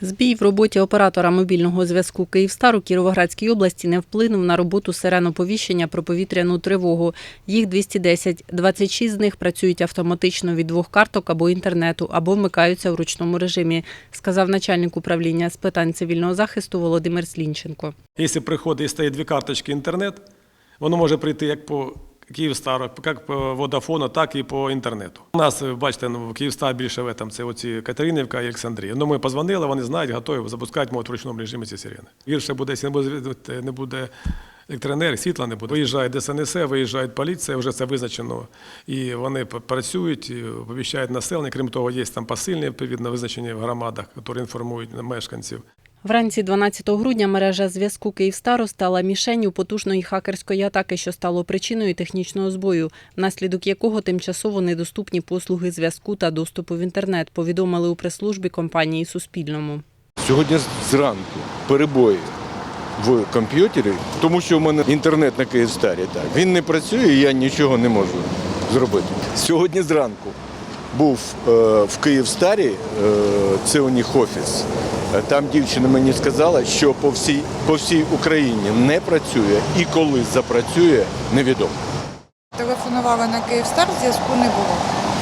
Збій в роботі оператора мобільного зв'язку Київстар у Кіровоградській області не вплинув на роботу сирен оповіщення про повітряну тривогу. Їх 210. 26 з них працюють автоматично від двох карток або інтернету, або вмикаються в ручному режимі, сказав начальник управління з питань цивільного захисту Володимир Слінченко. Якщо приходить і стоїть дві карточки інтернет, воно може прийти як по Київстару, як по Водафону, так і по інтернету. У нас, бачите, ну, Київстар більше в этом, це оці Катеринівка і Олександрія. Ну, ми позвонили, вони знають, готові, запускають можуть в ручному режимі ці сирени. Гірше буде, якщо не буде, не буде електроенергії, світла не буде. Виїжджає ДСНС, виїжджає поліція, вже це визначено. І вони працюють, і населення. Крім того, є там посильні, відповідно, визначені в громадах, які інформують мешканців. Вранці 12 грудня мережа зв'язку Київстару стала мішенню потужної хакерської атаки, що стало причиною технічного збою, внаслідок якого тимчасово недоступні послуги зв'язку та доступу в інтернет, повідомили у прес-службі компанії Суспільному. Сьогодні зранку перебої в комп'ютері, тому що в мене інтернет на Київстарі так. Він не працює, і я нічого не можу зробити. Сьогодні зранку був е, в Київстарі, е, це у них офіс. Е, Там дівчина мені сказала, що по всій, по всій Україні не працює і коли запрацює, невідомо. Телефонували на Київстар, зв'язку не було.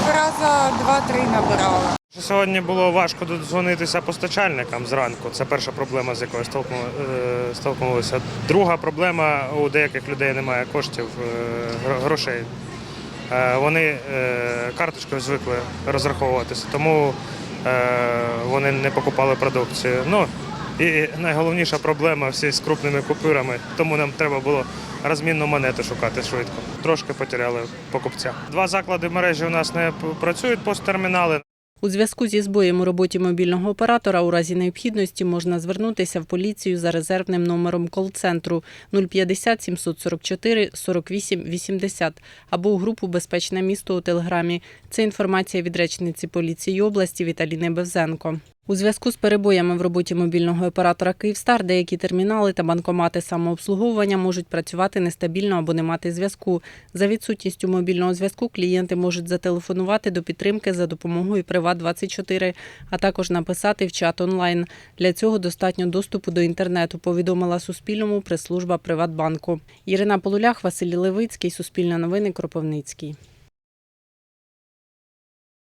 Раза два-три набирала. Сьогодні було важко додзвонитися постачальникам зранку. Це перша проблема, з якою е, столкнулися. Друга проблема у деяких людей немає коштів, е, грошей. Вони карточкою звикли розраховуватися, тому вони не покупали продукцію. Ну і найголовніша проблема всі з крупними купюрами, тому нам треба було розмінну монету шукати швидко. Трошки потеряли покупця. Два заклади мережі у нас не працюють посттермінали. У зв'язку зі збоєм у роботі мобільного оператора у разі необхідності можна звернутися в поліцію за резервним номером кол-центру 050 744 48 80 або у групу Безпечне місто у Телеграмі. Це інформація від речниці поліції області Віталіни Бевзенко. У зв'язку з перебоями в роботі мобільного оператора Київстар деякі термінали та банкомати самообслуговування можуть працювати нестабільно або не мати зв'язку. За відсутністю мобільного зв'язку клієнти можуть зателефонувати до підтримки за допомогою Приват24, а також написати в чат онлайн. Для цього достатньо доступу до інтернету, повідомила Суспільному прес-служба Приватбанку. Ірина Полулях, Василь Левицький, Суспільне новини, Кропивницький.